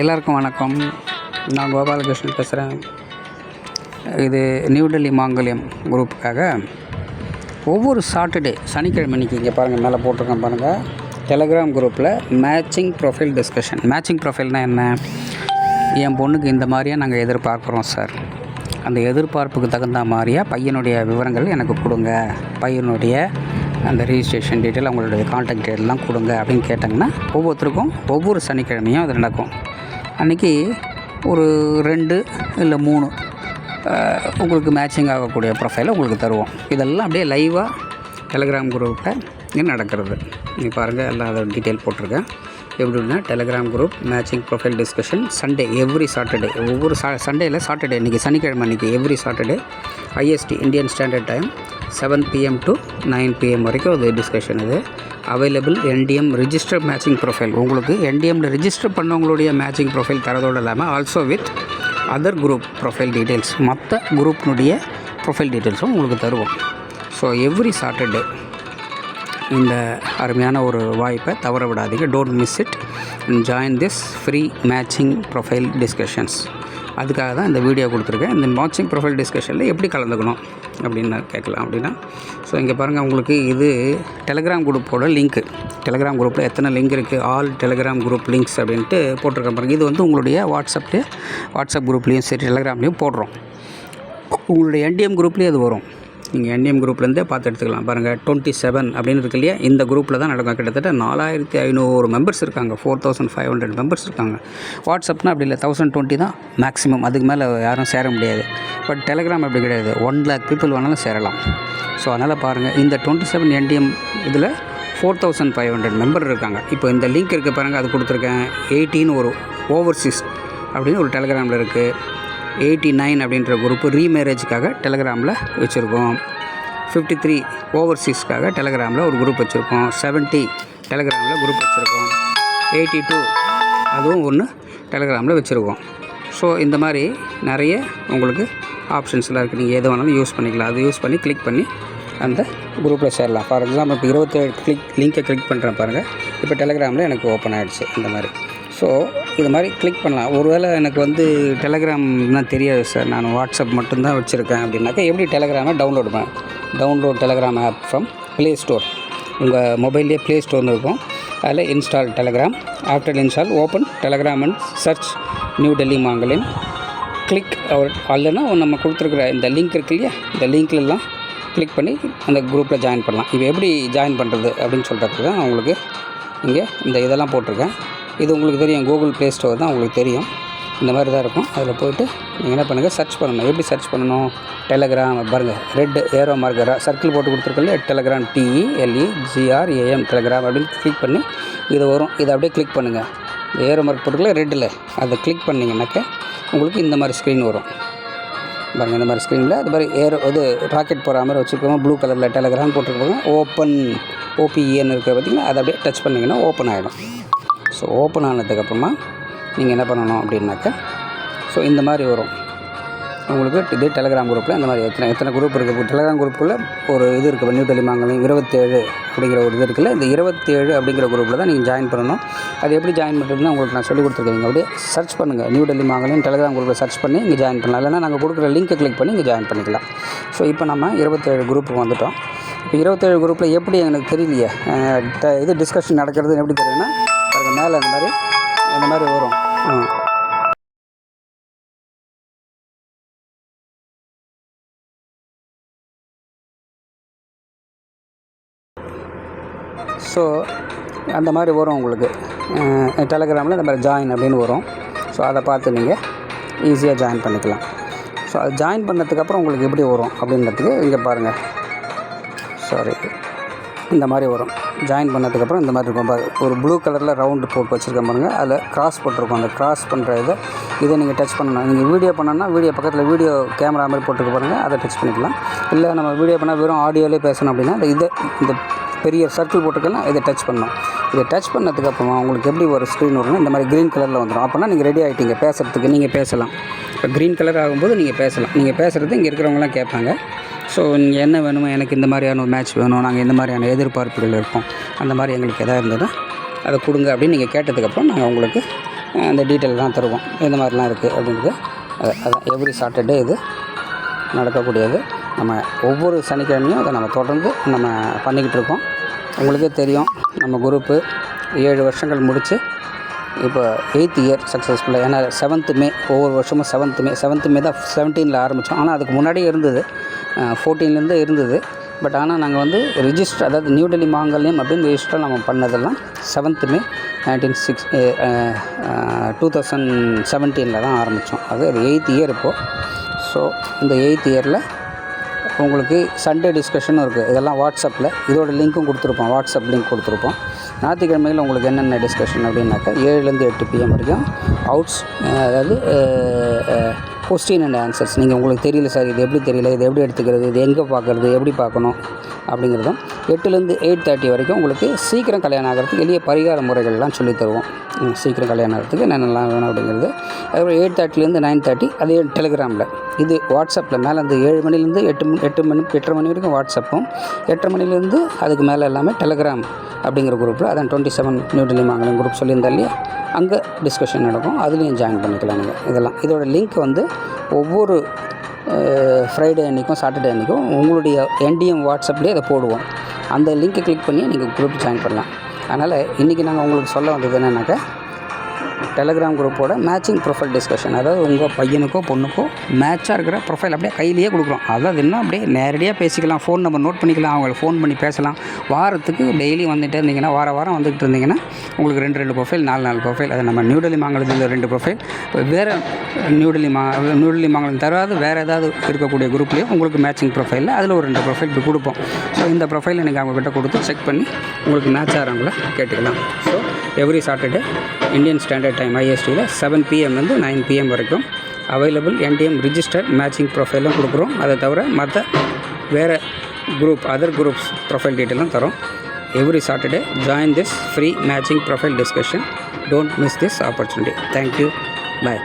எல்லாருக்கும் வணக்கம். நான் கோபாலகிருஷ்ணன் பேசுகிறேன் இது நியூ டெல்லி மாங்கல்யம் குரூப்புக்காக. ஒவ்வொரு சாட்டர்டே சனிக்கிழமை அன்றைக்கி இங்கே பாருங்கள் மேலே போட்டிருக்கேன் பாருங்கள் டெலகிராம் குரூப்பில் மேட்சிங் ப்ரொஃபைல் டிஸ்கஷன் மேட்சிங் ப்ரொஃபைல்னால் என்ன? என் பொண்ணுக்கு இந்த மாதிரியாக நாங்கள் எதிர்பார்க்குறோம் சார் அந்த எதிர்பார்ப்புக்கு தகுந்த மாதிரியாக பையனுடைய விவரங்கள் எனக்கு கொடுங்க. பையனுடைய அந்த ரிஜிஸ்ட்ரேஷன் டீட்டெயில் அவங்களுடைய காண்டாக்ட் டீட்டெயிலாம் கொடுங்க அப்படின்னு கேட்டாங்கன்னா ஒவ்வொருத்தருக்கும் ஒவ்வொரு சனிக்கிழமையும் அது நடக்கும். அன்றைக்கி ஒரு ரெண்டு இல்லை மூணு உங்களுக்கு மேட்சிங் ஆகக்கூடிய ப்ரொஃபைலை உங்களுக்கு தருவோம். இதெல்லாம் அப்படியே லைவாக டெலகிராம் குரூப்பில் இங்கே நடக்கிறது. நீ பாருங்கள் எல்லாம் அதோட டீட்டெயில் போட்டிருக்கேன். எப்படின்னா Telegram group matching profile discussion Sunday every Saturday ஒவ்வொரு சா சண்டேயில் சாட்டர்டே இன்றைக்கி சனிக்கிழமை அன்றைக்கி every Saturday IST Indian standard time seven PM to nine PM வரைக்கும் அது டிஸ்கஷன் இது. Available NDM register matching profile உங்களுக்கு என்டிஎம்மில் ரிஜிஸ்டர் பண்ணவங்களுடைய மேட்சிங் ப்ரொஃபைல் தரதோடு இல்லாமல் also with other group profile details மற்ற குரூப்னுடைய ப்ரொஃபைல் டீட்டெயில்ஸும் உங்களுக்கு தருவோம். ஸோ எவ்ரி சாட்டர்டே இந்த அருமையான ஒரு வாய்ப்பை தவற விடாதீங்க. Don't miss it join this free matching profile discussions அதுக்காக தான் இந்த வீடியோ கொடுத்துருக்கேன். இந்த வாட்சிங் ப்ரொஃபைல் டிஸ்கஷனில் எப்படி கலந்துக்கணும் அப்படின்னு கேட்கலாம் அப்படின்னா ஸோ இங்கே பாருங்கள் உங்களுக்கு இது டெலகிராம் குரூப்போட லிங்க்கு டெலகிராம் குரூப்பில் எத்தனை லிங்க் இருக்குது ஆல் டெலகிராம் குரூப் லிங்க்ஸ் அப்படின்ட்டு போட்டிருக்கேன் பாருங்கள் இது வந்து உங்களுடைய வாட்ஸ்அப்லேயே வாட்ஸ்அப் குரூப்லேயும் சரி டெலகிராம்லேயும் போடுறோம். உங்களுடைய என்டிஎம் குரூப்லேயே அது வரும். நீங்கள் என்டிஎம் குரூப்லேருந்தே பார்த்து எடுத்துக்கலாம். பாருங்கள் டுவெண்ட்டி செவன் அப்படின்னு இருக்கு இல்லையா? இந்த குரூப்பில் தான் நடக்கும். கிட்டத்தட்ட நாலாயிரத்தி ஐநூறு மெம்பர்ஸ் இருக்காங்க. Four thousand five hundred members இருக்காங்க. வாட்ஸ்அப்னா அப்படி இல்லை. தௌசண்ட் டுவெண்ட்டி தான் மேக்ஸிமம் அதுக்கு மேலே யாரும் சேர முடியாது. பட் டெலகிராம் அப்படி கிடையாது. ஒன் லேக் பீப்புள் வேணாலும் சேரலாம். ஸோ அதனால் பாருங்கள் இந்த டுவெண்ட்டி செவன் என்டிஎம் இதில் four thousand five hundred member இருக்காங்க. இப்போ இந்த லிங்க் இருக்குது பாருங்கள் அது கொடுத்துருக்கேன். எயிட்டின்னு ஒரு ஓவர்சீஸ் அப்படின்னு ஒரு டெலகிராமில் இருக்குது எயிட்டி நைன் அப்படின்ற குரூப்பு ரீமேரேஜுக்காக டெலகிராமில் வச்சுருக்கோம். ஃபிஃப்டி த்ரீ ஓவர்சீஸ்க்காக டெலகிராமில் ஒரு குரூப் வச்சுருக்கோம். செவன்ட்டி டெலகிராமில் குரூப் வச்சுருக்கோம். எயிட்டி டூ அதுவும் ஒன்று டெலகிராமில் வச்சுருக்கோம். ஸோ இந்த மாதிரி நிறைய உங்களுக்கு ஆப்ஷன்ஸ்லாம் இருக்குது. நீங்கள் எது வேணாலும் யூஸ் பண்ணிக்கலாம். அது யூஸ் பண்ணி கிளிக் பண்ணி அந்த குரூப்பில் சேரலாம். ஃபார் எக்ஸாம்பிள் இப்போ இருபத்தேழு கிளிக் லிங்கை கிளிக் பண்ணுறேன் பாருங்கள் இப்போ டெலகிராமில் எனக்கு ஓப்பன் ஆகிடுச்சு இந்த மாதிரி. ஸோ இது மாதிரி கிளிக் பண்ணலாம். ஒருவேளை எனக்கு வந்து டெலகிராம்னா தெரியாது சார் நான் வாட்ஸ்அப் மட்டும்தான் வச்சுருக்கேன் அப்படின்னாக்கா எப்படி டெலகிராமை டவுன்லோட் பண்ணேன் download Telegram app from play store உங்கள் மொபைல்லேயே ப்ளே ஸ்டோர்னு இருக்கும். அதில் install Telegram after install open Telegram and search New Delhi மாங்கலின் click அவர் அல்லனா நம்ம கொடுத்துருக்குற இந்த லிங்க் இருக்கு இல்லையா? இந்த லிங்க்லலாம் கிளிக் பண்ணி அந்த குரூப்பில் ஜாயின் பண்ணலாம். இப்போ எப்படி ஜாயின் பண்ணுறது அப்படின்னு சொல்கிறதுக்கு தான் உங்களுக்கு இங்கே இந்த இதெல்லாம் போட்டிருக்கேன். இது உங்களுக்கு தெரியும். கூகுள் ப்ளே ஸ்டோர் தான் உங்களுக்கு தெரியும். இந்த மாதிரி தான் இருக்கும். அதில் போய்ட்டு நீங்கள் என்ன பண்ணுங்கள் சர்ச் பண்ணணும். எப்படி சர்ச் பண்ணணும்? டெலகிராம் பாருங்கள் ரெட் ஏரோ மார்க்கர் சர்க்கிள் போட்டு கொடுத்துருக்கல Telegram T E L E G R A M Telegram அப்படின்னு கிளிக் பண்ணி இது வரும். இதை அப்படியே கிளிக் பண்ணுங்கள் இந்த ஏரோ மார்க் போட்டுக்கல ரெட்டில் அதை கிளிக் பண்ணிங்கனாக்கா உங்களுக்கு இந்த மாதிரி ஸ்க்ரீன் வரும். பாருங்கள் இந்த மாதிரி ஸ்க்ரீனில் அது மாதிரி ஏரோ இது ராக்கெட் போகிற மாதிரி வச்சுருக்கோம். ப்ளூ கலரில் டெலகிராம் போட்டிருப்பாங்க ஓப்பன் ஓபிஇன்னு இருக்கிற பார்த்தீங்கன்னா அதை அப்படியே டச் பண்ணிங்கன்னா ஓப்பன் ஆகிடும் ஸோ ஓப்பன் ஆனதுக்கப்புறமா நீங்கள் என்ன பண்ணணும் அப்படின்னாக்கா ஸோ இந்த மாதிரி வரும். உங்களுக்கு இதே டெலகிராம் குரூப்பில் இந்த மாதிரி எத்தனை எத்தனை குரூப் இருக்குது டெலகிராம் குரூப்புக்குள்ளே ஒரு இது இருக்குது நியூ டெல்லி இருபத்தேழு அப்படிங்கிற ஒரு இது இருக்குல்ல இந்த இருபத்தேழு அப்படிங்கிற குரூப்பில் தான் நீங்கள் ஜாயின் பண்ணணும். அது எப்படி ஜாயின் பண்ணுறதுன்னு உங்களுக்கு நான் சொல்லி கொடுத்துருக்கேன். அப்படியே சர்ச் பண்ணுங்கள் நியூ டெல்லி மாங்கலம் டெலகிராம் குரூப்பில் சர்ச் பண்ணி இங்கே ஜாயின் பண்ணலாம். இல்லைனா நாங்கள் கொடுக்குற லிங்க்கை கிளிக் பண்ணி இங்கே ஜாயின் பண்ணிக்கலாம். ஸோ இப்போ நம்ம இருபத்தேழு குரூப்புக்கு வந்துவிட்டோம் இப்போ இருபத்தேழு குரூப்பில் எப்படி எனக்கு தெரியலையே? இது டிஸ்கஷன் நடக்கிறதுன்னு எப்படி தெரியும்னா பாருங்க மேலே இந்த மாதிரி இந்த மாதிரி வரும். ஸோ அந்த மாதிரி வரும் உங்களுக்கு. டெலகிராமில் இந்த மாதிரி ஜாயின் அப்படின்னு வரும். ஸோ அதை பார்த்து நீங்கள் ஈஸியாக ஜாயின் பண்ணிக்கலாம். ஸோ அது ஜாயின் பண்ணதுக்கப்புறம் உங்களுக்கு எப்படி வரும் அப்படின்றதுக்கு இங்கே பாருங்கள் சாரி இந்த மாதிரி வரும். ஜாயின் பண்ணதுக்கப்புறம் இந்த மாதிரி இருக்கும். பாரு ஒரு ப்ளூ கலரில் ரவுண்டு போட்டு வச்சுருக்க பாருங்கள் அதில் கிராஸ் போட்டிருக்கோம். அந்த கிராஸ் பண்ணுற இதை இதை நீங்கள் டச் பண்ணணும். நீங்கள் வீடியோ பண்ணணும்னா வீடியோ பக்கத்தில் வீடியோ கேமரா மாதிரி போட்டுருக்க பாருங்கள் அதை டச் பண்ணிக்கலாம். இல்லை நம்ம வீடியோ பண்ணால் வெறும் ஆடியோலேயே பேசணும் அப்படின்னா இதை இந்த பெரிய சர்க்கிள் போட்டுக்கலாம் இதை டச் பண்ணணும். இதை டச் பண்ணதுக்கப்புறமா உங்களுக்கு எப்படி ஒரு ஸ்க்ரீன் வரும்னா இந்த மாதிரி க்ரீன் கலரில் வந்துடும் அப்போனா நீங்கள் ரெடி ஆகிட்டீங்க பேசுகிறதுக்கு நீங்கள் பேசலாம். இப்போ க்ரீன் கலர் ஆகும்போது நீங்கள் பேசலாம். நீங்கள் பேசுகிறது இங்கே இருக்கிறவங்களாம் கேட்பாங்க. ஸோ நீங்கள் என்ன வேணுமோ எனக்கு இந்த மாதிரியான ஒரு மேட்ச் வேணும். நாங்கள் இந்த மாதிரியான எதிர்பார்ப்புகள் இருக்கோம் அந்த மாதிரி எங்களுக்கு எதாவது இருந்ததுன்னா அதை கொடுங்க அப்படின்னு நீங்கள் கேட்டதுக்கப்புறம் நாங்கள் உங்களுக்கு அந்த டீட்டெயில்லாம் தருவோம். இந்த மாதிரிலாம் இருக்குது அப்படின்றது அதான் எவ்ரி சாட்டர்டே இது நடக்கக்கூடியது. நம்ம ஒவ்வொரு சனிக்கிழமையும் அதை நம்ம தொடர்ந்து நம்ம பண்ணிக்கிட்டு இருக்கோம். உங்களுக்கே தெரியும் நம்ம குரூப்பு ஏழு வருஷங்கள் முடித்து இப்போ எயித் இயர் சக்ஸஸ்ஃபுல்லாக ஏன்னா செவன்த்து மே ஒவ்வொரு வருஷமும் செவன்த்து மே செவன்த்து மே தான் செவன்டீனில் ஆரம்பித்தோம் ஆனால் அதுக்கு முன்னாடியே இருந்தது. ஃபோர்டீன்லேருந்தே இருந்தது. பட் ஆனால் நாங்கள் வந்து ரிஜிஸ்டர் அதாவது நியூ டெல்லி மாங்கல்யம் அப்படின்னு ரிஜிஸ்டர் நம்ம பண்ணதெல்லாம் seventh May nineteen six two thousand செவன்டீனில் தான் ஆரம்பித்தோம் அது அது எயித் இயர் இப்போது ஸோ இந்த எயித் இயரில் உங்களுக்கு சண்டே டிஸ்கஷனும் இருக்குது இதெல்லாம் வாட்ஸ்அப்பில் இதோட லிங்க்கும் கொடுத்துருப்போம். வாட்ஸ்அப் லிங்க் கொடுத்துருப்போம். ஞாயிற்றுக்கிழமையில் உங்களுக்கு என்னென்ன டிஸ்கஷன் அப்படின்னாக்கா ஏழுலேருந்து எட்டு பிஎம் வரைக்கும் அவுட்ஸ் அதாவது eh, eh, question and answers நீங்கள் உங்களுக்கு தெரியல சார் இது எப்படி தெரியல இது எப்படி எடுத்துக்கிறது இது எங்கே பார்க்குறது எப்படி பார்க்கணும் அப்படிங்கிறதும் எட்டுலேருந்து எயிட் தேர்ட்டி வரைக்கும் உங்களுக்கு சீக்கிரம் கல்யாணம் ஆகிறதுக்கு எளிய பரிகார முறைகள்லாம் சொல்லித் தருவோம். சீக்கிரம் கல்யாணம் ஆகிறதுக்கு என்னென்னலாம் வேணும் அப்படிங்கிறது. அதுக்கப்புறம் எயிட் தேர்ட்டிலேருந்து நைன் தேர்ட்டி அதே டெலிகிராமில் இது வாட்ஸ்அப்பில் மேலே அந்த ஏழு மணிலேருந்து எட்டு மணி எட்டு மணி எட்டரை மணி வரைக்கும் வாட்ஸ்அப்பும் எட்டரை மணிலேருந்து அதுக்கு மேலே எல்லாமே டெலிகிராம் அப்படிங்கிற குரூப்பில் அதான் twenty seven New Delhi Mangalam group சொல்லியிருந்தா இல்லையா? அங்கே டிஸ்கஷன் நடக்கும். அதுலேயும் ஜாயின் பண்ணிக்கலாம் நீங்கள் இதெல்லாம். இதோட லிங்க் வந்து ஒவ்வொரு ஃப்ரைடே அன்றைக்கும் சாட்டர்டே அன்றைக்கும் உங்களுடைய என்டிஎம் வாட்ஸ்அப்லேயே அதை போடுவோம். அந்த லிங்க்கை கிளிக் பண்ணி நீங்கள் குரூப் ஜாயின் பண்ணலாம். அதனால் இன்றைக்கி நாங்கள் உங்களுக்கு சொல்ல வந்தது என்னென்னாக்கா டெலகிராம் குரூப்போட மேட்சிங் ப்ரொஃபைல் டிஸ்கஷன் அதாவது உங்கள் பையனுக்கோ பொண்ணுக்கோ மேட்சாக இருக்கிற ப்ரொஃபைல் அப்படியே கையிலேயே கொடுக்குறோம். அதாவது என்ன? அப்படியே நேரடியாக பேசிக்கலாம். ஃபோன் நம்பர் நோட் பண்ணிக்கலாம். அவங்களுக்கு ஃபோன் பண்ணி பேசலாம். வாரத்துக்கு டெய்லி வந்துட்டே இருந்தீங்கன்னா வார வாரம் வந்துகிட்டு இருந்தீங்கன்னா உங்களுக்கு ரெண்டு ரெண்டு ப்ரொஃபைல் நாலு நாலு ப்ரொஃபைல் அது நம்ம நியூடெல்லி மாங்கலத்தில் ரெண்டு ப்ரொஃபைல் வேறு நியூ டெல்லி மா நியூ டெல்லி மாங்கலம் தராது வேறு ஏதாவது இருக்கக்கூடிய குரூப்லேயே உங்களுக்கு மேட்சிங் ப்ரொஃபைலில் அதில் ஒரு ரெண்டு ப்ரொஃபைல் கொடுப்போம். ஸோ இந்த ப்ரொஃபைல எனக்கு அவங்க அவங்கக்கிட்ட கொடுத்து செக் பண்ணி உங்களுக்கு மேட்ச் ஆகிறவங்கள கேட்டுக்கலாம். So every Saturday Indian standard time ஐஎஸ்டியில் seven பிஎம்லேருந்து நைன் பிஎம் வரைக்கும் அவைலபிள் என்டிஎம் ரிஜிஸ்டர் மேட்சிங் ப்ரொஃபைலும் கொடுக்குறோம். அதை தவிர மற்ற வேறு குரூப் அதர் குரூப்ஸ் ப்ரொஃபைல் டீட்டெயிலும் தரோம். Every Saturday join this free matching profile discussion don't miss this opportunity thank you bye